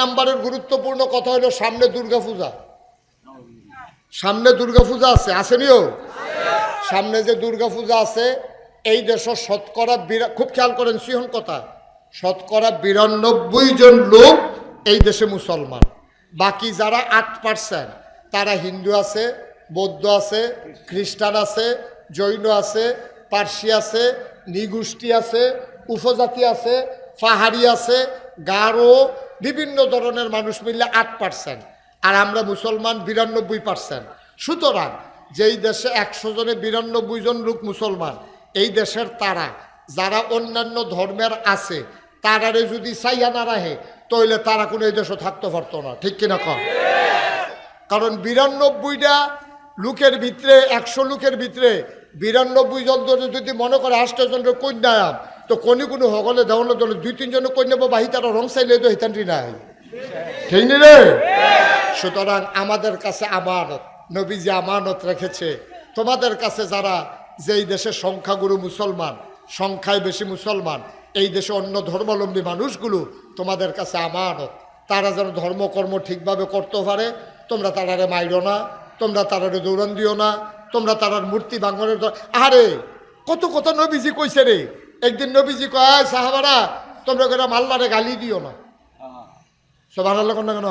নম্বরের গুরুত্বপূর্ণ কথা হলো সামনে দুর্গাপূজা সামনে দুর্গাপূজা আছে আসেনিও সামনে যে দুর্গাপূজা আছে, এই দেশের শতকরা খুব খেয়াল করেন সিহন কথা। শতকরা বিরানব্বই জন লোক এই দেশে মুসলমান। বাকি যারা আট পার্সেন্ট তারা হিন্দু আছে, বৌদ্ধ আছে, খ্রিস্টান আছে, জৈন আছে, পার্সি আছে, নিগোষ্ঠী আছে, উপজাতি আছে, পাহাড়ি আছে গারো, বিভিন্ন ধরনের মানুষ মিললে আট পার্সেন্ট আর আমরা মুসলমান বিরানব্বই পার্সেন্ট সুতরাং যেই দেশে একশো জনে বিরানব্বই জন লোক মুসলমান, এই দেশের তারা, যারা অন্যান্য ধর্মের আছে, তারারে যদি চাইয়া না রাখে তাহলে তারা কোনো এই দেশে থাকতে পারতো না। ঠিক কিনা কম কারণ বিরানব্বইটা লোকের ভিতরে, একশো লোকের ভিতরে বিরানব্বই জন ধরে যদি মনে করে আষ্ট জনের কন্যায়াম তো কোনি কোনো সকলে দেওয়ার জন্য দুই তিনজনে কন্যা বাহি তারা রং চাইলে তো হিতান্তি নাই। ঠিক নি রে? সুতরাং আমাদের কাছে আমানত নবী যে আমানত রেখেছে। তোমাদের কাছে যারা যেই দেশের সংখ্যাগুরু মুসলমান সংখ্যায় বেশি মুসলমান এই দেশে অন্য ধর্মাবলম্বী মানুষগুলো তোমাদের কাছে আমানত। তারা যেন ধর্মকর্ম ঠিকভাবে করতে পারে তোমরা তারারে মাইরো না তোমরা তারারে দৌড়ান দিও না তোমরা তারার মূর্তি ভাঙনের আরে কত কথা নবীজি কইছে রে? একদিন নবীজি কয় সাহাবারা, তোমরা কেন মাল্লারে গালি দিও না? সব আল্লাহ না কেন?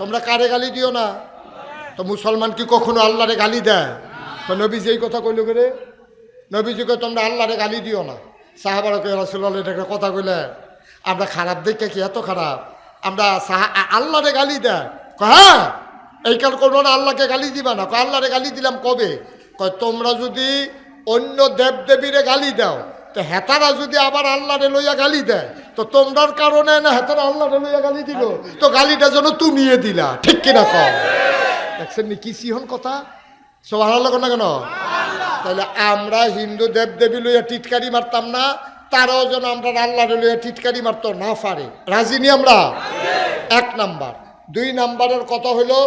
তোমরা কারে গালি দিও না? তো মুসলমান কি কখনো আল্লাহরে গালি দেয়? তো নবীজি এই কথা কইল করে? নবীজিকে তোমরা আল্লাহরে গালি দিও না। সাহাবারকে রসুল্লাহ এটা কথা কইলে আমরা খারাপ দেখে কি এত খারাপ? আমরা সাহা আল্লাহরে গালি দেয়। হ্যাঁ এই কাল করব না, আল্লাহকে গালি দিবা না। আল্লাহরে গালি দিলাম কবে? কয়, তোমরা যদি অন্য দেব দেবীরে গালি দাও তো হেতারা যদি আবার আল্লাহরে লইয়া গালি দেয়, তো তোমরার কারণে না হেতারা আল্লাহরে লইয়া গালি দিল? তো গালিটা যেন তুমিয়ে দিলা, ঠিক কিনা কম দেখছেন নি কি সিহন কথা? সব আল্লাহ না কেন? তাহলে আমরা হিন্দু দেব দেবী লইয়া টিটকারি মারতাম না, তারাও যেন আমরা আল্লাহরে লইয়া টিটকারি মারতো না পারে রাজি নি আমরা? এক নাম্বার। দুই নাম্বারের কথা হলো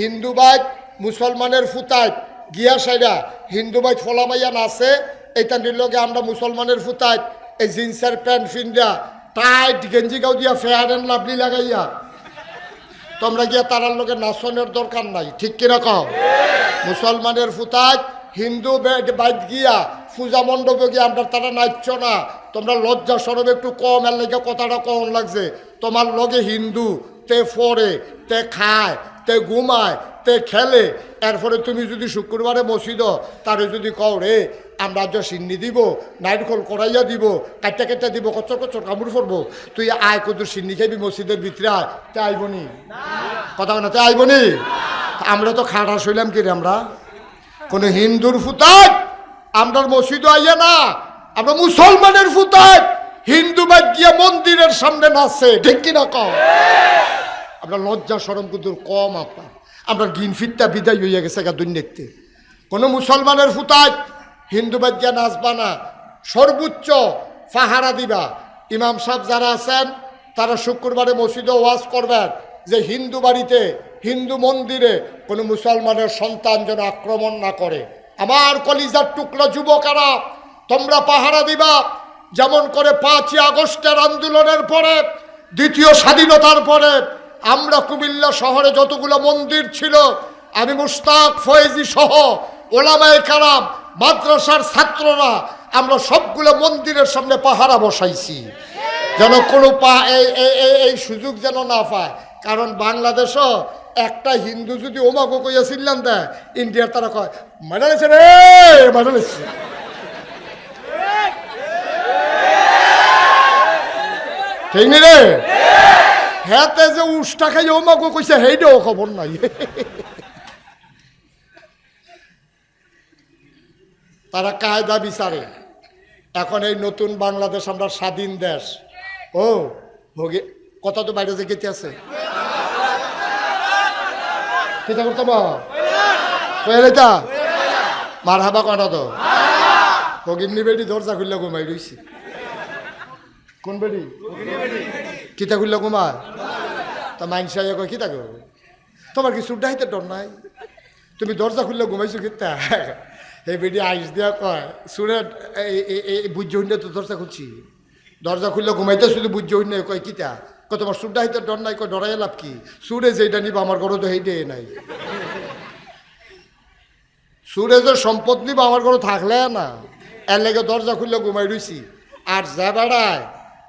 হিন্দু বাইক মুসলমানের ফুতায় গিয়া সাইডা হিন্দু বাইক ফলামাইয়া নাচে এইটা নিলগে আমরা মুসলমানের ফুতায় এই জিন্সের প্যান্ট ফিন্দা টাইট গেঞ্জি গাও দিয়া ফেয়ার এন্ড লাভলি লাগাইয়া। তোমরা গিয়া তারার লোকে নাচনের দরকার নাই, ঠিক কিনা কও? মুসলমানের ফুতায় হিন্দু বেড বাইক গিয়া পূজা মণ্ডপে গিয়ে আমরা তারা নাচছ না। তোমরা লজ্জা সরব একটু কম, এর লেগে কথাটা কম লাগছে। তোমার লগে হিন্দু, তে ফরে তে খায় তে ঘুমায়, তে খেলে। এরপরে তুমি যদি শুক্রবারে মসজিদ, তারে যদি কও, রে, আমরা আজ সিন্নি দিব নাইটখোল করাইয়া দিব কাটটা কাটটা দিব কচর কচর কামড় পড়ব তুই আয় কত সিন্নি খাইবি মসজিদের ভিতরে তে আইবনি কথা না, তে আইবনি আমরা তো খাটা শুইলাম কি রে আমরা? কোন হিন্দুর ফুতায় আমরা মসজিদ আইয়া না। আমরা মুসলমানের ফুতায় হিন্দু বাদ মন্দিরের সামনে নাচছে। ঠিক কিনা কম আমরা লজ্জা সরম কিন্তু কম আপনার। আমরা গিন ফিরটা বিদায় হইয়া গেছে গা দুর্নীতি কোনো মুসলমানের ফুতায় হিন্দু বাদ গিয়া নাচবা না। সর্বোচ্চ ফাহারা দিবা। ইমাম সাহেব যারা আছেন, তারা শুক্রবারে মসজিদে ওয়াজ করবেন যে হিন্দু বাড়িতে, হিন্দু মন্দিরে কোনো মুসলমানের সন্তান যেন আক্রমণ না করে। আমার কলিজার টুকরা যুবকেরা, তোমরা পাহারা দিবা। যেমন করে পাঁচই আগস্টের আন্দোলনের পরে, দ্বিতীয় স্বাধীনতার পরে আমরা কুমিল্লা শহরে যতগুলো মন্দির ছিল, আমি মুস্তাক ফয়েজি সহ ওলামায়ে কারাম, মাদ্রাসার ছাত্ররা, আমরা সবগুলো মন্দিরের সামনে পাহারা বসাইছি। যেন কোনো পা এই সুযোগ যেন না পায়। কারণ বাংলাদেশও একটা হিন্দু যদি ওমাগো কইয়া চিল্লান দেয়, ইন্ডিয়ার তারা কয় মারা লেছে রে মারা লেছে ঠিক নি রে? হ্যাঁ যে উষ্টা খাই ওমাগো কইছে সেইটাও খবর নাই। তারা কায়দা বিচারে। এখন এই নতুন বাংলাদেশ আমরা স্বাধীন দেশ। ও, ভোগে কথা তো বাইরে যে গেতে আছে চিন্তা করতে কইলেটা মার হাবা কনা তো? ভগিনী বেডি দরজা খুললে ঘুমাই রইছি। কোন বেডি? কিতা খুললে ঘুমায় তা মাইনসা কয় কিতা করবে তোমার কি সুড্ডাইতে ডর নাই? তুমি দরজা খুললে ঘুমাইছো কিতা এই বেডি আইস দিয়া কয় সুরে এই বুঝ্য হইলে তো দরজা খুলছি। দরজা খুললে ঘুমাইতে শুধু বুঝ্য হইলে কয় কিতা কয় তোমার সুরটা হইতে ডর নাই? কয় ডরাই লাভ কি? সুরে যেটা নিব আমার ঘরে তো হেইটে নাই। সুরে যে সম্পদ নিব আমার ঘরে থাকলে না। এর লেগে দরজা খুললে ঘুমাই রইছি। আর যা বেড়ায়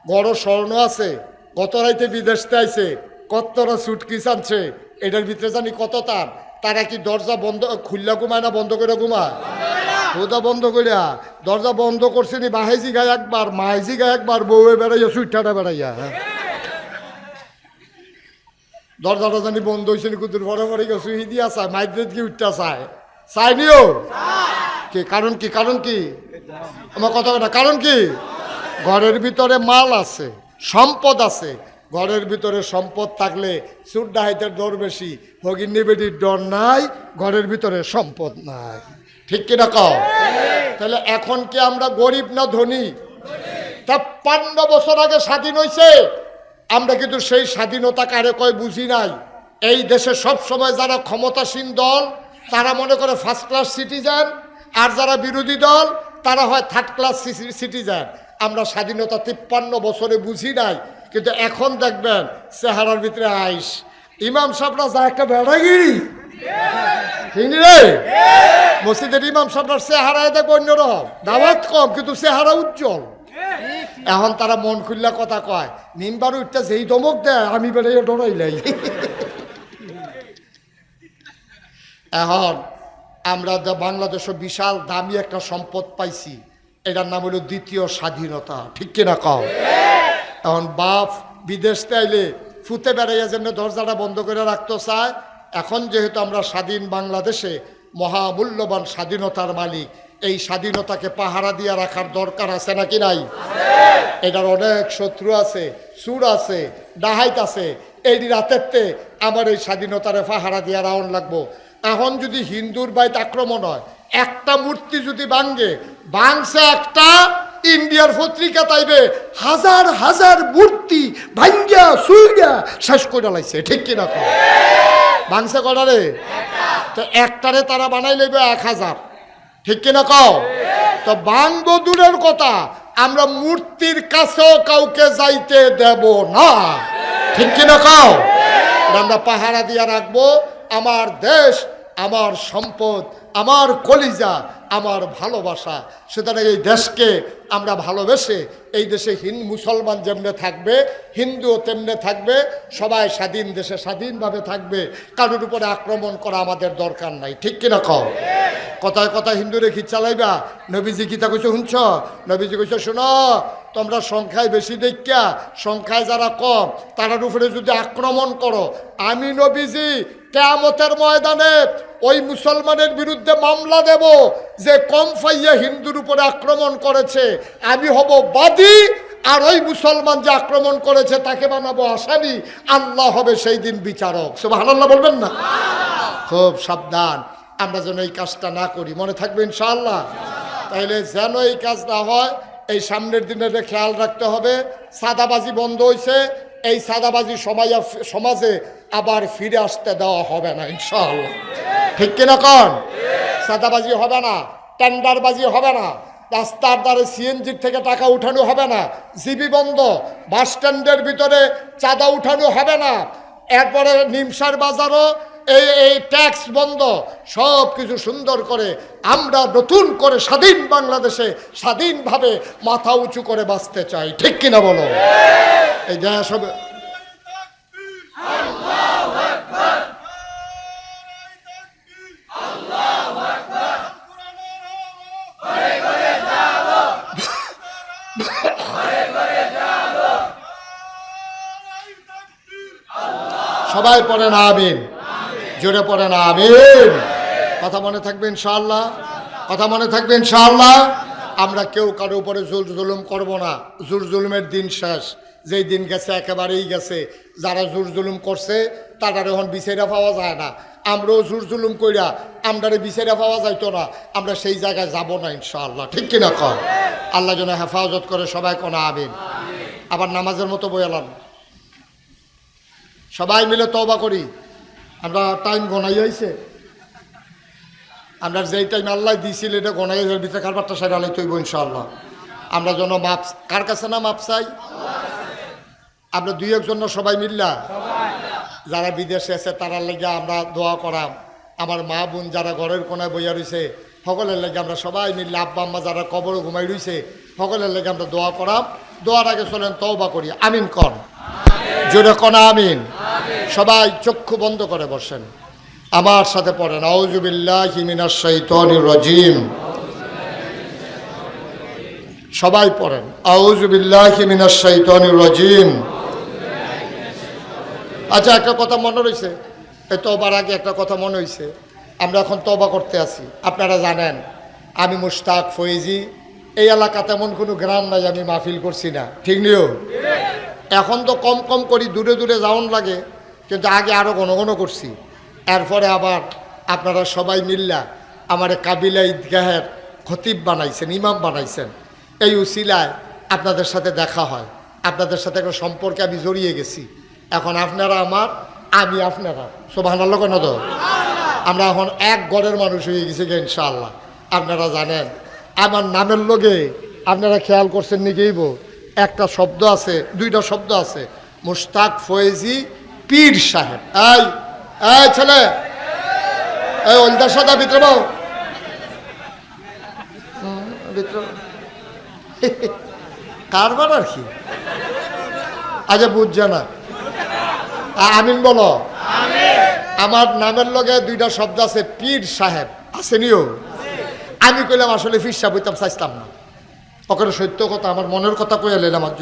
বড় স্বর্ণ আছে কত রাইতে বিদেশতে আইছে কতটা সুটকিস আনছে এটার ভিতরে জানি কত তার তারা কি দরজা বন্ধ খুললা ঘুমায় না বন্ধ করে ঘুমায়? ওটা বন্ধ করিয়া দরজা বন্ধ করছে নি বাহেজি গায়ে একবার মাহেজি গায়ে একবার বউয়ে বেড়াইয়া সুইটাটা বেড়াইয়া হ্যাঁ। দরজাটা জানি বন্ধ হয়েছে নি কুতুর পরে পরে গিয়ে সুই দিয়া চায় মাইদ্রেত কি উঠটা চায়। চাইনিও কি কারণ কি কারণ কি? আমার কথা কথা কারণ কি? ঘরের ভিতরে মাল আছে, সম্পদ আছে। ঘরের ভিতরে সম্পদ থাকলে সুর ডাহাইতের ডর বেশি, ভগিন নিবেদির ডর নাই, ঘরের ভিতরে সম্পদ নাই। ঠিক কিনা কও? তাহলে এখন কি আমরা গরিব না ধনী? ছাপ্পান্ন বছর আগে স্বাধীন হয়েছে আমরা কিন্তু সেই স্বাধীনতা কারে কয় বুঝি নাই। এই দেশে সব সময় যারা ক্ষমতাসীন দল, তারা মনে করে ফার্স্ট ক্লাস সিটিজেন আর যারা বিরোধী দল, তারা হয় থার্ড ক্লাস সিটিজেন আমরা স্বাধীনতা তিপ্পান্ন বছরে বুঝি নাই, কিন্তু এখন দেখবেন চেহারার ভিতরে আইস। ইমাম সাহেবরা যা একটা বেড়াগিরি রে? মসজিদের ইমাম সাহেবরা চেহারায় দেখব অন্যরকম। দাওয়াত কম, কিন্তু চেহারা উজ্জ্বল। এখন তারা মন খুললা কথা কয় নিমবার উঠতে যেই দমক দেয়, আমি বেড়ে ডরাইলাই এখন আমরা বাংলাদেশে বিশাল দামি একটা সম্পদ পাইছি এটার নাম হলো দ্বিতীয় স্বাধীনতা। ঠিক কিনা কও? এখন বাপ বিদেশ আইলে ফুতে বেড়াইয়া যেমনি দরজাটা বন্ধ করে রাখতে চায়, এখন যেহেতু আমরা স্বাধীন বাংলাদেশে মহামূল্যবান স্বাধীনতার মালিক, এই স্বাধীনতাকে পাহারা দিয়ে রাখার দরকার আছে নাকি নাই? এটার অনেক শত্রু আছে সুর আছে, ডাহাইত আছে। এই রাতেরতে আমার এই স্বাধীনতারে পাহারা দিয়ে রাউন লাগবো। এখন যদি হিন্দুর বাইত আক্রমণ হয় একটা মূর্তি যদি ভাঙ্গে ভাঙছে একটা, ইন্ডিয়ার পত্রিকা তাইবে হাজার হাজার মূর্তি ভাঙ্গা সুইগা শেষ করে লাইছে। ঠিক কিনা কও? ভাঙছে কটারে তো একটারে তারা বানাই লইবে এক হাজার। ঠিক কিনা কও? তো ভাঙবো দূরের কথা, আমরা মূর্তির কাছেও কাউকে যাইতে দেব না। ঠিক কিনা কও? আমরা পাহারা দিয়া রাখব, আমার দেশ আমার সম্পদ, আমার কলিজা, আমার ভালোবাসা, সুতরাং এই দেশকে আমরা ভালোবেসে এই দেশে হিন মুসলমান যেমনে থাকবে, হিন্দুও তেমনে থাকবে, সবাই স্বাধীন দেশে স্বাধীনভাবে থাকবে। কারোর উপরে আক্রমণ করা আমাদের দরকার নাই, ঠিক কিনা কও? কথায় কথা হিন্দুরে কি চালাইবা, নবীজি গীতা কইছে, শুনছ? নবীজি কইছে, শোনো, তোমরা সংখ্যায় বেশি দেখা সংখ্যায় যারা কম, তারার উপরে যদি আক্রমণ করো, আমি নবীজি কেয়ামতের ময়দানে ওই মুসলমানের বিরুদ্ধে মামলা দেব যে কম ফাইয়া হিন্দুর উপরে আক্রমণ করেছে। আমি হব বাদী আর ওই মুসলমান যে আক্রমণ করেছে তাকে বানাবো আসামি। আল্লাহ হবে সেই দিন বিচারক। সব আল্লাহ বলবেন না? খুব সাবধান। আমরা যেন এই কাজটা না করি। মনে থাকবে ইনশাআল্লাহ? তাইলে যেন এই কাজ না হয়, এই সামনের দিনের খেয়াল রাখতে হবে। সাদাবাজি বন্ধ হয়েছে এই সাদাবাজি সময় সমাজে আবার ফিরে আসতে দেওয়া হবে না, ইনশাআল্লাহ। ঠিক কিনা কন? সাদাবাজি হবে না, টেন্ডারবাজি হবে না, রাস্তার দ্বারে সিএনজির থেকে টাকা উঠানো হবে না, জিবি বন্ধ বাস স্ট্যান্ডের ভিতরে চাঁদা উঠানো হবে না, এরপরে নিমসার বাজারও এই এই ট্যাক্স বন্ধ সব কিছু সুন্দর করে, আমরা নতুন করে স্বাধীন বাংলাদেশে স্বাধীনভাবে মাথা উঁচু করে বাঁচতে চাই। ঠিক কিনা বলো? এই দেশ হবে। সবাই পড়ে না আমিন। জোরে পড়ে না আমিন। কথা মনে থাকবে ইনশাআল্লাহ? কথা মনে থাকবে ইনশাআল্লাহ? আমরা কেউ কারও উপরে জোর জুলুম করব না। জোর জুলুমের দিন শেষ। যেই দিন গেছে, একেবারেই গেছে। যারা জোর জুলুম করছে তারা এখন বিচারা পাওয়া যায় না। আমরাও জোর জুলুম কইরা আমরারে বিচারা পাওয়া যাইতো না। আমরা সেই জায়গায় যাব না ইনশাআল্লাহ। ঠিক কিনা কর আল্লাহ যেন হেফাজত করে সবাই কোনা, আমিন। আবার নামাজের মতো বয়ালাম সবাই মিলে তবা করি। আমরা টাইম গনাই হয়েছে আমরা যেই টাইম আল্লাহ দিয়েছিল এটা গনাই এর ভিতরে কারবারটা সাইড আলাই তৈব ইনশাআল্লাহ। আমরা যেন মাপ কার কাছে না মাপ চাই? আমরা দুই একজন সবাই মিললা? যারা বিদেশে আছে তারা লেগে আমরা দোয়া করাম। আমার মা বোন যারা ঘরের কোনায় বইয়া রয়েছে সকলের লেগে আমরা সবাই মিললে, আব্বা আম্মা যারা কবর ঘুমাই রয়েছে সকলের লেগে আমরা দোয়া করাম। দোয়ার আগে চলেন তওবা করি। আমিন কর জোরে কনা আমিন। সবাই চক্ষু বন্ধ করে বসেন। আমার সাথে পড়েন আউজুবিল্লাহ সবাই পড়েন আউজুবিল্লাহ হিমিনার আচ্ছা একটা কথা মনে রয়েছে এই তবার আগে একটা কথা মনে হয়েছে আমরা এখন তবা করতে আছি, আপনারা জানেন, আমি মুশতাক ফয়েজি। এই এলাকা তেমন কোনো গ্রাম নাই, আমি মাহফিল করছি না। ঠিক নিও? এখন তো কম কম করি, দূরে দূরে যাওন লাগে। কিন্তু আগে আরও ঘন ঘন করছি। এরপরে আবার আপনারা সবাই মিল্লা আমার কাবিলা ঈদগাহের খতিব বানাইছেন, ইমাম বানাইছেন। এই উসিলায় আপনাদের সাথে দেখা হয়। আপনাদের সাথে একটা সম্পর্কে আমি জড়িয়ে গেছি। এখন আপনারা আমার, আমি আপনারা। সোভান আল্লাহ কেন তো? আমরা এখন এক গড়ের মানুষ হয়ে গেছি গে ইনশাআল্লাহ। আপনারা জানেন, আমার নামের লগে আপনারা খেয়াল করছেন নিকেইব একটা শব্দ আছে, দুইটা শব্দ আছে। মুশতাক ফয়েজি পীর সাহেব। এই এই ছেলে। এই ওলদার সাদা বাও। কারবার আর কি? আচ্ছা বুঝছে না। আমিন বলো। আমার নামের লগে দুইটা শব্দ আছে, পীর সাহেব। আসেনিও আমি কইলাম, আসলে ফির সাহেব হইতাম চাইতাম না। ওখানে সত্য কথা, আমার মনের কথা এলাম আজ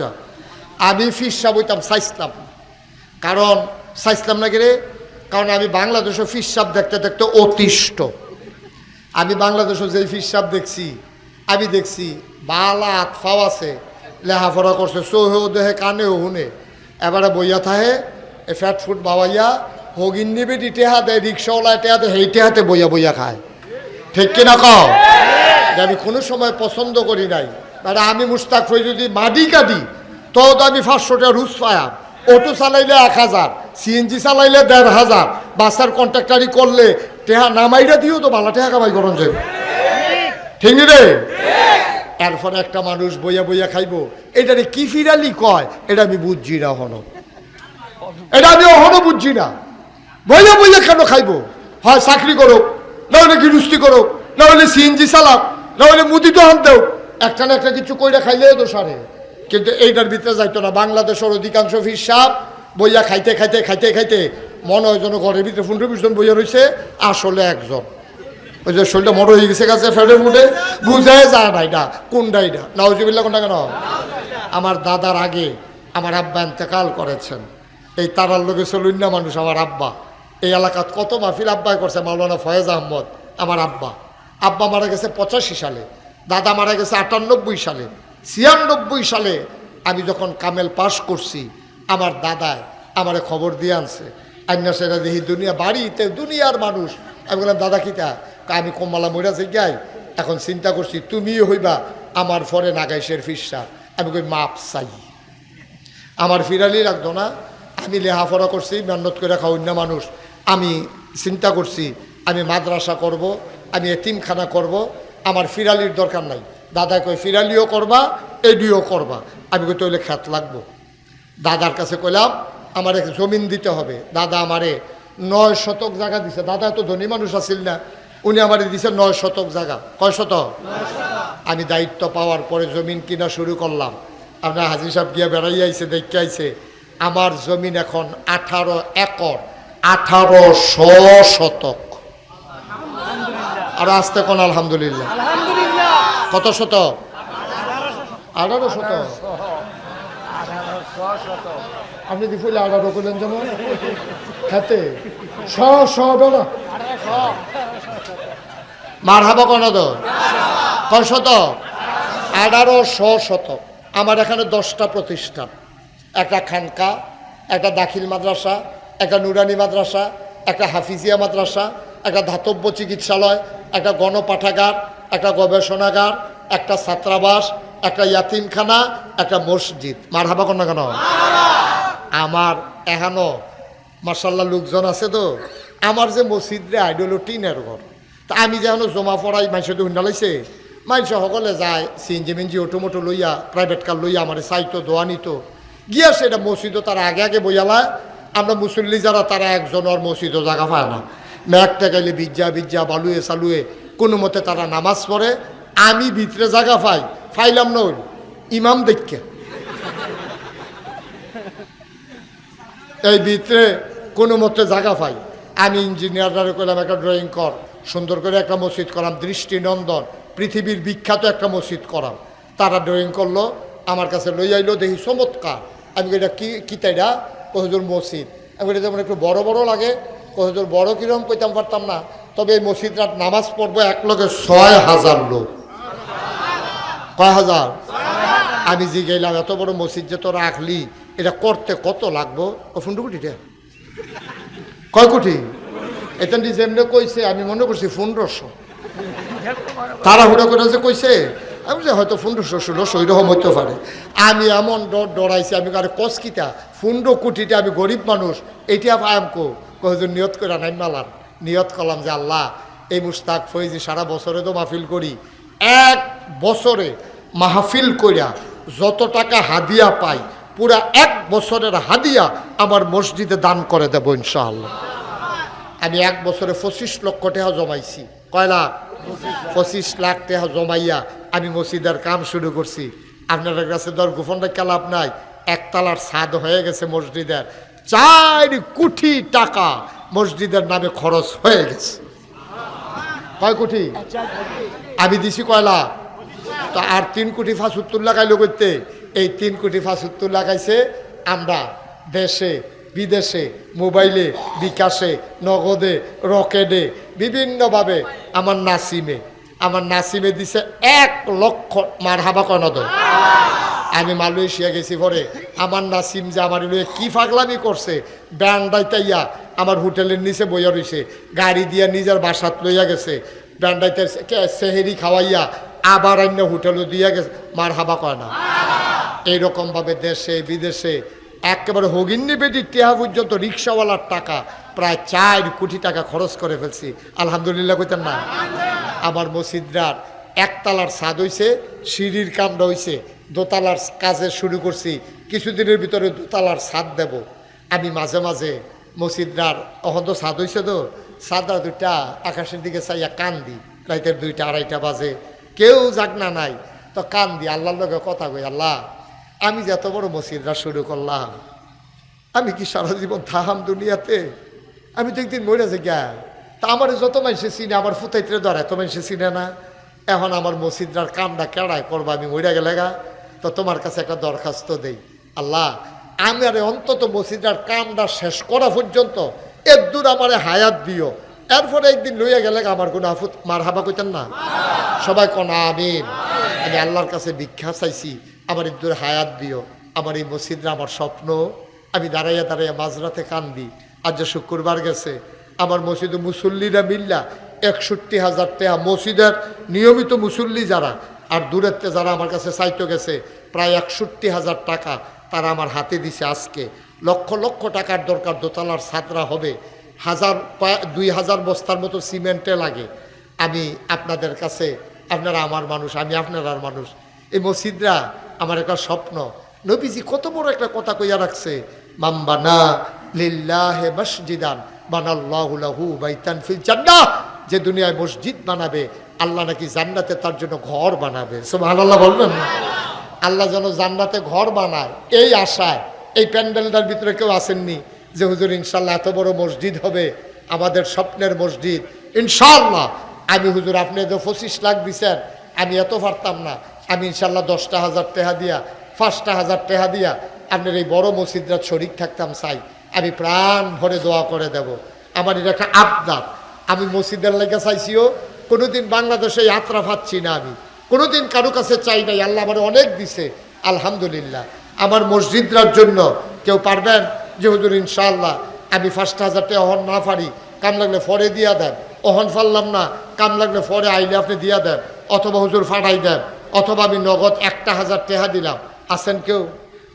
আমি ফির সাহেব হইতাম না। কারণ চাইতাম না গেলে কারণ আমি বাংলাদেশে ফির সাহেব দেখতে দেখতে অতিষ্ঠ। আমি বাংলাদেশে যেই ফির সাহেব দেখছি, আমি দেখছি বালা আতফাও আছে লেহাফড়া করছে, চৌহেও দেহে কানেও হুনে এবারে বইয়া থাহে, এ ফ্যাট ফুড বাবাইয়া, হগিন নিবে টেহা দেয় রিক্সাওয়ালায় টেহা দেয় টেহাতে বইয়া বইয়া খায়। ঠিক কিনা কও? আমি কোনো সময় পছন্দ করি নাই। মানে আমি মুস্তাক হয়ে যদি মাডি কাটি তো আমি পাঁচশোটা রুজ পায়াম অটো চালাইলে এক হাজার সিএনজি চালাইলে দেড় হাজার, বাসার কন্ট্রাক্টারি করলে টেহা নামাইরা দিও তো বালা টেহা কামাই করন যাবে ঠিক রে? এরপর একটা মানুষ বইয়া বইয়া খাইবো, এটারে কি ফিরালি কয়, এটা আমি বুঝছি না হনো এটা আমি অহনো বুঝছি না। বইয়া বইয়া কেন খাইবো? হয় চাকরি করো না হলে গিরুস্তি করো না হলে সিএনজি চালাক, না হলে মুদি তো হান দেও একটা না একটা কিছু কইরা খাইলেও তো সারে কিন্তু এইটার ভিতরে যাইতো না। বাংলাদেশের অধিকাংশ ফিসাব বইয়া খাইতে খাইতে খাইতে খাইতে মনে হয় যেন ঘরের ভিতরে পনেরো বিশ বইয়া রয়েছে আসলে একজন। ওই যে শরীরটা মোটর হয়ে গেছে কাছে ফেডের মুডে বুঝাই যায় না এটা, কোনটা এটা? নাউজিবিল্লা কোনটা কেন? আমার দাদার আগে আমার আব্বা ইন্তেকাল করেছেন। এই তারার লোকে চলুন্না মানুষ, আমার আব্বা। এই এলাকাত কত মাহফিল আব্বাই করছে, মাওলানা ফয়েজ আহমদ, আমার আব্বা। আব্বা মারা গেছে পঁচাশি সালে, দাদা মারা গেছে আটানব্বই সালে। ছিয়ানব্বই সালে আমি যখন কামেল পাশ করছি, আমার দাদায় আমারে খবর দিয়ে আনছে, আইনা সেটা দেখি দুনিয়া, বাড়িতে দুনিয়ার মানুষ। আমি বললাম, দাদা কিতা আমি কমলা মইরা যাই এখন চিন্তা করছি, তুমিও হইবা আমার ফরে নাগাইশের ফিসা আমি কই, মাপ চাই। আমার ফিরালি লাগতো না, আমি লেহাফড়া করছি, মেহনত করে রাখা অন্য মানুষ। আমি চিন্তা করছি, আমি মাদ্রাসা করব, আমি এতিমখানা করব, আমার ফিরালির দরকার নাই। দাদা কয়, ফিরালিও করবা, এডিও করবা। আমি কই তৈলে খ্যাত লাগবো। দাদার কাছে কইলাম, আমার এক জমিন দিতে হবে। দাদা আমারে নয় শতক জায়গা দিছে। দাদা তো ধনী মানুষ আছিল না, উনি আমারে দিছে নয় শতক জায়গা। কয় শতক? আমি দায়িত্ব পাওয়ার পরে জমিন কিনা শুরু করলাম। আপনার হাজির সাহেব গিয়ে বেড়াই আইছে দেখতে আইছে, আমার জমিন এখন আঠারো একর আঠারো শ শতক। আর আসতে কোন আলহামদুলিল্লাহ। কত শতক আঠারো শত আপনি কি ফুলে আঠারো করলেন যেমন খেতে। শ শ মার হাবা কোন তো শতক আঠারো শ শতক আমার এখানে দশটা প্রতিষ্ঠান একটা খানকা, একটা দাখিল মাদ্রাসা, একটা নুরানি মাদ্রাসা, একটা হাফিজিয়া মাদ্রাসা, একটা ধাতব্য চিকিৎসালয়, একটা গণপাঠাগার একটা গবেষণাগার, একটা ছাত্রাবাস, একটা ইয়াতিমখানা, একটা মসজিদ। মার হাবা কোন কেন? আমার এখানো মার্শাল্লাহ লোকজন আছে তো। আমার যে মসজিদ রে আইডল টিনের ঘর। তা আমি যেন জমা পড়াই মানুষের তো শুনালাইছে মানুষ সকলে যায়, সিএনজি মিনজি অটো মোটো লইয়া প্রাইভেট কার লইয়া আমার চাইতো দোয়া নিত। গিয়া সেটা মসজিদও তারা আগে আগে বইয়ালায়। আমরা মুসল্লি যারা, তারা একজন আর মসজিদও জায়গা পায় না। ম্যাকটা গেলে বিজ্জা বিজ্জা, বালুয়ে সালুয়ে কোনো মতে তারা নামাজ পড়ে, আমি ভিতরে জায়গা পাই ফাইলাম না ইমাম দেখকে এই ভিতরে কোনো মতে জায়গা পাই। আমি ইঞ্জিনিয়াররা করলাম একটা ড্রয়িং কর, সুন্দর করে একটা মসজিদ করাম, দৃষ্টিনন্দন, পৃথিবীর বিখ্যাত একটা মসজিদ করাম। তারা ড্রয়িং করল, আমার কাছে লই আইলো, দেখি চমৎকার। আমি এটা কি কি তাইটা কহজুর মসজিদ। আমি এটা যেমন একটু বড় বড় লাগে। কহজুর বড় কীরকম কইতাম, পারতাম না। তবে এই মসজিদটা নামাজ পড়ব এক লগে ছয় হাজার লোক। কয় হাজার? আমি যে গেলাম এত বড় মসজিদ যে তোরা রাখলি, এটা করতে কত লাগবো? ও ফুন্ডু কয় কোটি? এটা যেমনি কইছে, আমি মনে করছি পনেরোশো। তাড়াহুড়ো করে যে কইছে, আমি যে হয়তো পনেরোশো, ষোলোশো ওইরকম হইতে পারে। আমি এমন ডর ডরাইছি, আমি কারে কসকিটা পনেরো কোটিটা আমি গরিব মানুষ, এইটা পায়াম কো? কহজন নিয়ত করে নাই মালার। নিয়ত করলাম যে আল্লাহ, এই মুস্তাক ফৈজি সারা বছরে তো মাহফিল করি। এক বছরে মাহফিল করিয়া যত টাকা হাদিয়া পাই, পুরা এক বছরের হাদিয়া আমার মসজিদে দান করে দেবো ইনশাআল্লাহ। আমি এক বছরে পঁচিশ লক্ষ টাকা জমাইছি। কয়লা পঁচিশ লাখ টাকা জমাইয়া আমি মসজিদের কাম শুরু করছি। আপনার কাছে ধর গোপন রেখা লাভ নাই। একতলার ছাদ হয়ে গেছে মসজিদের। চার কোটি টাকা মসজিদের নামে খরচ হয়ে গেছে। কয় কোটি? আমি দিছি কয়লা তো আর তিন কোটি ফাঁসুত্তর লাগাইলো করতে এই তিন কোটি ফাঁসুত্তর লাগাইছে আমরা দেশে, বিদেশে, মোবাইলে, বিকাশে, নগদে, রকেটে, বিভিন্নভাবে আমার নাসিমে আমার নাসিমে দিছে এক লক্ষ মার হাবা কনদ আমি মালয়েশিয়া গেছি পরে। আমার নাসিম যে আমার লয়ে কি পাগলামি করছে ব্যান্ডাইতাইয়া আমার হোটেলের নিচে বইয়া রইছে। গাড়ি দিয়া নিজের বাসাত লইয়া গেছে। ব্যান্ডাইতে সেহেরি খাওয়াইয়া আবার অন্য হোটেলও দিয়া গেছে। মার হাবা কয় না। এইরকমভাবে দেশে, বিদেশে একেবারে হগিন্নি বেটি, টেহা পর্যন্ত রিক্সাওয়ালার টাকা, প্রায় চার কোটি টাকা খরচ করে ফেলছি। আলহামদুলিল্লাহ কইতেন না। আমার মসজিদরার একতলার ছাদ হইছে, সিঁড়ির কামটা হইছে, দোতলার কাজে শুরু করছি, কিছুদিনের ভিতরে দোতলার ছাদ দেব। আমি মাঝে মাঝে মসজিদরার অহন তো ছাদ হইছে তো, ছাদরা দুইটা আকাশের দিকে চাইয়া কান্দি রাইতের দুইটা, আড়াইটা বাজে। কেউ জাগনা নাই। তো কান্দি আল্লাহর লগে কথা কই, আল্লাহ আমি যে এত বড় মসজিদরা শুরু করলাম আমি কি সারা জীবন থাহাম দুনিয়াতে? আমি তো একদিন মরে যে গা তা আমার যত মানুষে চিনে, আমার ফুতাইতে ধরে, এত মানুষে চিনে না। এখন আমার মসজিদরার কামটা কেড়ায় করব, আমি মরে গেলে গা। তো তোমার কাছে একটা দরখাস্ত দেই। আল্লাহ, আমি আরে অন্তত মসজিদরার কামটা শেষ করা পর্যন্ত এর দূর আমার হায়াত দিও। এরপরে একদিন লইয়া গেলে আমার কোনো আফুত মার হাবা কইতেন না? সবাই কন, আমিন। আমি আল্লাহর কাছে ভিক্ষা চাইছি। আমার ইদ্দুর হায়াত দিও, আমার এই মসজিদরা আমার স্বপ্ন। আমি দাঁড়াইয়া দাঁড়াইয়া মাঝরাতে কান্দি। আজ যে শুক্রবার গেছে, আমার মসজিদে মুসল্লিরা মিল্লা একষট্টি হাজার টাকা মসজিদের নিয়মিত মুসল্লি যারা, আর দূরেতে যারা আমার কাছে চাইতে গেছে, প্রায় একষট্টি হাজার টাকা তারা আমার হাতে দিছে আজকে। লক্ষ লক্ষ টাকার দরকার, দোতলার ছাত্রা হবে। হাজার দুই হাজার বস্তার মতো সিমেন্টে লাগে। আমি আপনাদের কাছে, আপনারা আমার মানুষ, আমি আপনার মানুষ। এই মসজিদরা আমার একটা স্বপ্ন। নবীজি কত বড় একটা কথা কইয়া রাখছে মাম্বানা লিল্লাহে মসজিদান, বানাল্লাহু লাহু বাইতান ফিল জান্নাহ। যে দুনিয়ায় মসজিদ বানাবে, আল্লাহ নাকি জান্নাতে তার জন্য ঘর বানাবে। সুবহানাল্লাহ বলবেন না? আল্লাহ যেন জান্নাতে ঘর বানায়, এই আশায়। এই প্যান্ডেলটার ভিতরে কেউ আসেননি যে, হুজুর, ইনশাল্লাহ এত বড় মসজিদ হবে, আমাদের স্বপ্নের মসজিদ। ইনশাল্লাহ। আমি, হুজুর, আপনি তো পঁচিশ লাখ দিছেন, আমি এত পারতাম না। আমি ইনশাল্লাহ দশটা হাজার টেহা দিয়া, পাঁচটা হাজার টেহা দিয়া আপনার এই বড় মসজিদরা শরিক থাকতাম চাই। আমি প্রাণ ভরে দোয়া করে দেব। আমার এটা একটা আবদার। আমি মসজিদের লেগে চাইছিও, কোনোদিন বাংলাদেশে যাত্রা পাচ্ছি না আমি। কোনোদিন কারও কাছে চাই নাই, আল্লাহ আমার অনেক দিছে, আলহামদুলিল্লাহ। আমার মসজিদরার জন্য কেউ পারবেন যে হুজুর, ইনশাআল্লাহ, আমি ফার্স্ট হাজারটা অহন না পারি, কাম লাগলে ফরে দিয়া দেন। অহন ফারলাম না, কাম লাগলে ফরে আইলে আপনি দিয়া দেন, অথবা হুজুর ফাটাই দেন। অথবা আমি নগদ একটা হাজার টেহা দিলাম। আছেন কেউ?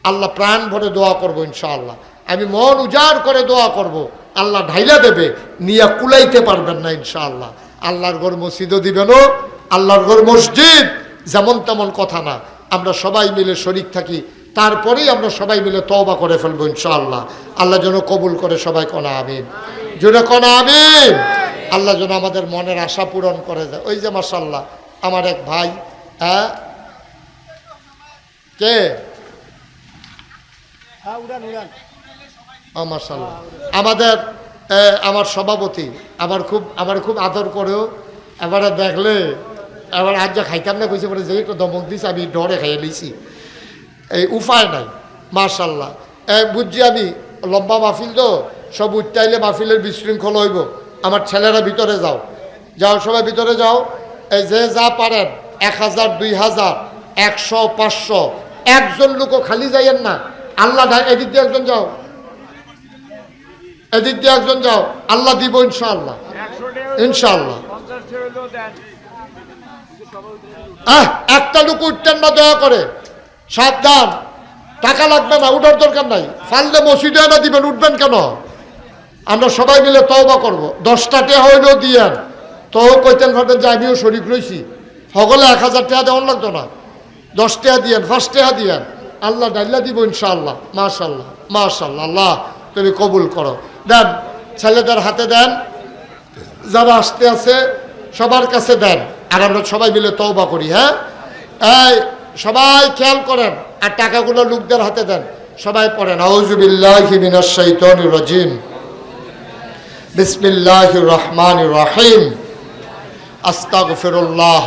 আল্লাহ প্রাণ ভরে দোয়া করব ইনশাআল্লাহ। আমি মন উজাড় করে দোয়া করব। আল্লাহ ঢাইলা দেবে, নিয়া কুলাইতে পারবেন না ইনশাআল্লাহ। আল্লাহর ঘর মসজিদও দিবেনও আল্লাহর ঘর মসজিদ। যেমন তেমন কথা না। আমরা সবাই মিলে শরিক থাকি। তারপরেই আমরা সবাই মিলে তওবা করে ফেলব ইনশাআল্লাহ। আল্লাহ যেন কবুল করে সবাই কোনা আমিন। জোরে কোনা আমিন। আল্লাহ যেন আমাদের মনের আশা পূরণ করে দেয়। ওই যে মাসাল্লাহ আমার এক ভাই হ্যাঁ কে ও মাসাল্লাহ আমাদের আমার সভাপতি আমার খুব আমার খুব আদর করেও এবারে দেখলে এবার আজ যা খাইতাম না কইছে বলে যে একটু দমক দিছে আমি ডরে খাইয়ে লিছি এই উপায় নাই মার্শাল্লাহ বুঝছি আমি লম্বা মাহফিল তো সব উচ্চাইলে মাহফিলের বিশৃঙ্খল হইব। আমার ছেলেরা ভিতরে যাও। যাও সবাই ভিতরে যাও। এই যে যা পারেন এক হাজার, দুই হাজার, একশো, পাঁচশো। একজন লোকও খালি যাইয়েন না। আল্লাহ এদিক দিয়ে একজন যাও। এদিক দিয়ে একজন যাও। আল্লাহ দিব ইনশাআল্লাহ। ইনশাআল্লাহ। আহ, একটা লোক উঠতেন না, দয়া করে। সাবধান। টাকা লাগবে না, উঠার দরকার নাই। ফাললে মসজিদে না দিবেন, উঠবেন কেন? আমরা সবাই মিলে তওবা করব। দশটা টেহা হইলেও দিয়েন। তো কইতেন ভাবেন যে আমিও শরিক রয়েছি সকলে এক হাজার টাকা দেওয়ার লাগতো না। দশ টাকা দিয়েন, পাঁচ টাকা দিয়েন। আল্লাহ ডাল্লা দিব ইনশাআল্লাহ মাশাল্লাহ মাশাল্লাহ আল্লাহ, তুমি কবুল করো। দেন, ছেলেদের হাতে দেন, যারা আসতে আছে, সবার কাছে দেন। আর আমরা সবাই মিলে তওবা করি হ্যাঁ? এই, সবাই খেয়াল করেন, আর টাকাগুলো লোকদের হাতে দেন। সবাই পড়েন আউজুবিল্লাহি মিনাশ শাইতানির রাজিম। বিসমিল্লাহির রহমানির রহিম। আস্তাগফিরুল্লাহ।